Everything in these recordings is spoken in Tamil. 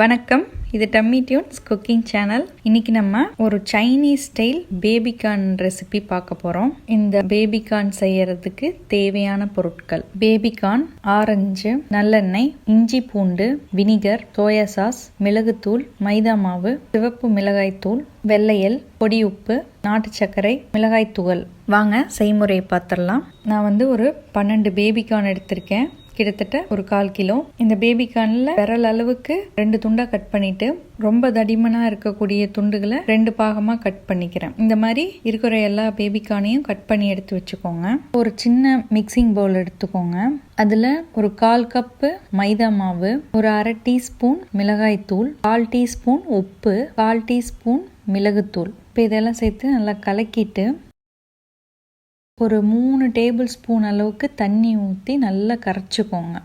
வணக்கம். இது டம்மி டியூன்ஸ் குக்கிங் சேனல். இன்னைக்கு நம்ம ஒரு சைனீஸ் ஸ்டைல் பேபிகார்ன் ரெசிபி பார்க்க போறோம். இந்த பேபிகார்ன் செய்யறதுக்கு தேவையான பொருட்கள். பேபிகார்ன் ஆரஞ்சு நல்லெண்ணெய் இஞ்சி பூண்டு வினிகர் சோயா சாஸ் மிளகுத்தூள் மைதா மாவு சிவப்பு மிளகாய்த்தூள் வெள்ளையல் பொடி உப்பு நாட்டு சர்க்கரை மிளகாய்த்தூள் வாங்க செய்முறையை பார்த்துடலாம். நான் வந்து ஒரு பன்னெண்டு பேபிகார்ன் எடுத்திருக்கேன். கிட்டத்தட்ட ஒரு கால் கிலோ. இந்த பேபிகார்னில் விரல் அளவுக்கு ரெண்டு துண்டாக கட் பண்ணிட்டு ரொம்ப தடிமனாக இருக்கக்கூடிய துண்டுகளை ரெண்டு பாகமாக கட் பண்ணிக்கிறேன். இந்த மாதிரி இருக்கிற எல்லா பேபிகார்னையும் கட் பண்ணி எடுத்து வச்சுக்கோங்க. ஒரு சின்ன மிக்சிங் பவுல் எடுத்துக்கோங்க. அதில் ஒரு கால் கப்பு மைதா மாவு ஒரு அரை டீஸ்பூன் மிளகாய் தூள் கால் டீஸ்பூன் உப்பு கால் டீஸ்பூன் மிளகுத்தூள். இப்போ இதெல்லாம் சேர்த்து நல்லா கலக்கிட்டு ஒரு மூணு டேபிள் ஸ்பூன் அளவுக்கு தண்ணி ஊற்றி நல்லா கரைச்சிக்கோங்க.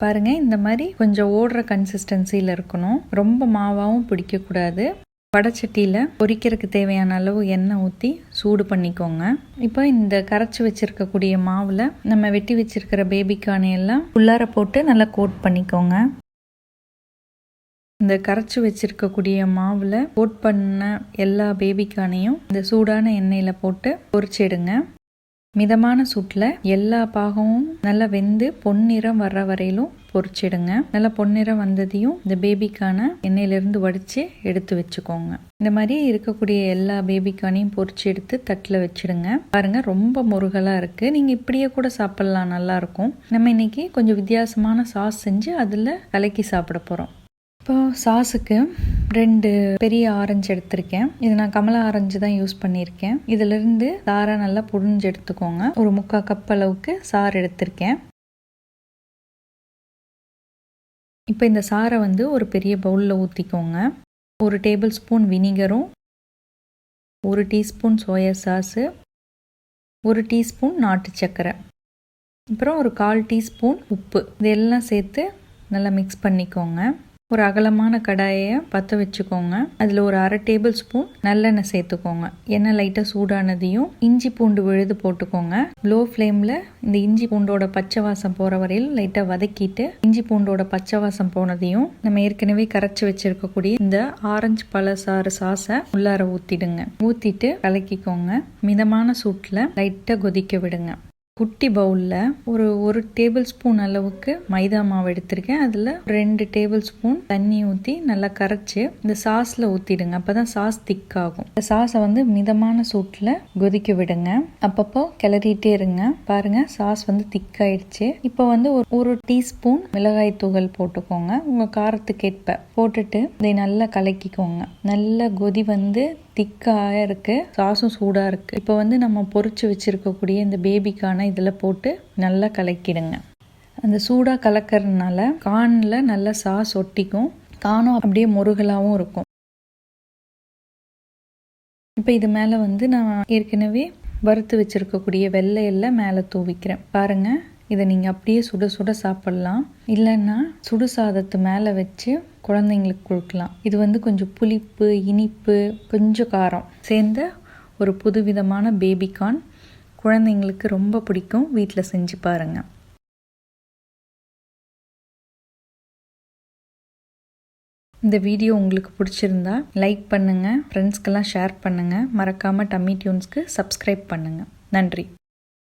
பாருங்கள் இந்த மாதிரி கொஞ்சம் ஓடுற கன்சிஸ்டன்சியில் இருக்கணும். ரொம்ப மாவாகவும் பிடிக்கக்கூடாது வடச்சட்டியில் பொரிக்கிறதுக்கு தேவையான அளவு எண்ணெய் ஊற்றி சூடு பண்ணிக்கோங்க. இப்போ இந்த கரைச்சி வச்சுருக்கக்கூடிய மாவில் நம்ம வெட்டி வச்சுருக்கிற பேபிக்கானையெல்லாம் உள்ளார போட்டு நல்லா கோட் பண்ணிக்கோங்க. இந்த கரைச்சி வச்சிருக்கக்கூடிய மாவில் கோட் பண்ண எல்லா பேபிக்கானையும் இந்த சூடான எண்ணெயில் போட்டு பொரிச்சிடுங்க. மிதமான சூட்டில் எல்லா பாகமும் நல்லா வெந்து பொன்னிறம் வர்ற வரையிலும் பொரிச்சிடுங்க. நல்லா பொன்னிறம் வந்ததையும் இந்த பேபிக்கான எண்ணெயிலிருந்து வடித்து எடுத்து வச்சுக்கோங்க. இந்த மாதிரி இருக்கக்கூடிய எல்லா பேபிக்கானையும் பொரிச்சு எடுத்து தட்டில் வச்சிடுங்க. பாருங்க ரொம்ப முருகலாக இருக்குது நீங்கள் இப்படியே கூட சாப்பிட்லாம் நல்லாயிருக்கும் நம்ம இன்னைக்கு கொஞ்சம் வித்தியாசமான சாஸ் செஞ்சு அதில் கலக்கி சாப்பிட போகிறோம் இப்போ சாஸுக்கு ரெண்டு பெரிய ஆரஞ்சு எடுத்திருக்கேன். இது நான் கமலா ஆரஞ்சு தான் யூஸ் பண்ணியிருக்கேன். இதிலிருந்து சாரை நல்லா புழிஞ்சு எடுத்துக்கோங்க. ஒரு முக்கால் கப் அளவுக்கு சாறு எடுத்திருக்கேன். இப்போ இந்த சாரை வந்து ஒரு பெரிய பவுலில் ஊற்றிக்கோங்க ஒரு டேபிள் ஸ்பூன் வினிகரும் ஒரு டீஸ்பூன் சோயா சாஸு ஒரு டீஸ்பூன் நாட்டு சர்க்கரை அப்புறம் ஒரு கால் டீஸ்பூன் உப்பு. இதெல்லாம் சேர்த்து நல்லா மிக்ஸ் பண்ணிக்கோங்க. ஒரு அகலமான கடாயை பற்ற வச்சுக்கோங்க. அதில் ஒரு அரை டேபிள் ஸ்பூன் நல்லெண்ணெய் சேர்த்துக்கோங்க. எண்ணெய் லைட்டாக சூடானதையும் இஞ்சி பூண்டு விழுது போட்டுக்கோங்க. லோ ஃப்ளேமில் இந்த இஞ்சி பூண்டோட பச்சை வாசம் போகிற வரையில் லைட்டாக வதக்கிட்டு இஞ்சி பூண்டோட பச்சை வாசம் போனதையும் நம்ம ஏற்கனவே கரைச்சி வச்சிருக்கக்கூடிய இந்த ஆரஞ்சு பழ சாறு சாஸை உள்ளார ஊற்றிடுங்க ஊற்றிட்டு கலக்கிக்கோங்க. மிதமான சூட்டில் லைட்டாக கொதிக்க விடுங்க. குட்டி பவுலில் ஒரு ஒரு டேபிள் ஸ்பூன் அளவுக்கு மைதா மாவு எடுத்திருக்கேன். அதில் ரெண்டு டேபிள் ஸ்பூன் தண்ணி ஊற்றி நல்லா கரைச்சி இந்த சாஸில் ஊற்றிடுங்க அப்போ தான் சாஸ் திக்காகும். இந்த சாஸை வந்து மிதமான சூட்டில் கொதிக்க விடுங்க. அப்பப்போ கிளறிட்டே இருங்க. பாருங்கள் சாஸ் வந்து திக்காயிடுச்சு. இப்போ வந்து ஒரு ஒரு டீஸ்பூன் மிளகாய் தூள் போட்டுக்கோங்க. உங்கள் காரத்துக்கு ஏற்ப போட்டுட்டு இதை நல்லா கலக்கிக்கோங்க. நல்ல கொதி வந்து திக்காக இருக்குது சாஸும் சூடாக இருக்குது இப்போ வந்து நம்ம பொறிச்சு வச்சுருக்கக்கூடிய இந்த பேபிக்கான இதில் போட்டு நல்லா கலக்கிடுங்க. அந்த சூடாக கலக்கிறதுனால கானில் நல்லா சாஸ் ஒட்டிக்கும். காணும் அப்படியே முருகலாகவும் இருக்கும். இப்போ இது மேலே வந்து நான் ஏற்கனவே வறுத்து வச்சுருக்கக்கூடிய வெள்ளையெல்லாம் மேலே தூவிக்கிறேன். பாருங்கள் இதை நீங்கள் அப்படியே சுட சுட சாப்பிட்லாம். இல்லைன்னா சுடு சாதத்து மேலே வச்சு குழந்தைங்களுக்கு கொடுக்கலாம். இது வந்து கொஞ்சம் புளிப்பு இனிப்பு கொஞ்சம் காரம் சேர்ந்த ஒரு புதுவிதமான பேபிகார்ன் குழந்தைங்களுக்கு ரொம்ப பிடிக்கும். வீட்டில் செஞ்சு பாருங்கள் இந்த வீடியோ உங்களுக்கு பிடிச்சிருந்தா லைக் பண்ணுங்கள் ஃப்ரெண்ட்ஸ்க்கெல்லாம் ஷேர் பண்ணுங்கள் மறக்காமல் டம்மி டியூன்ஸ்க்கு சப்ஸ்கிரைப் பண்ணுங்கள் நன்றி.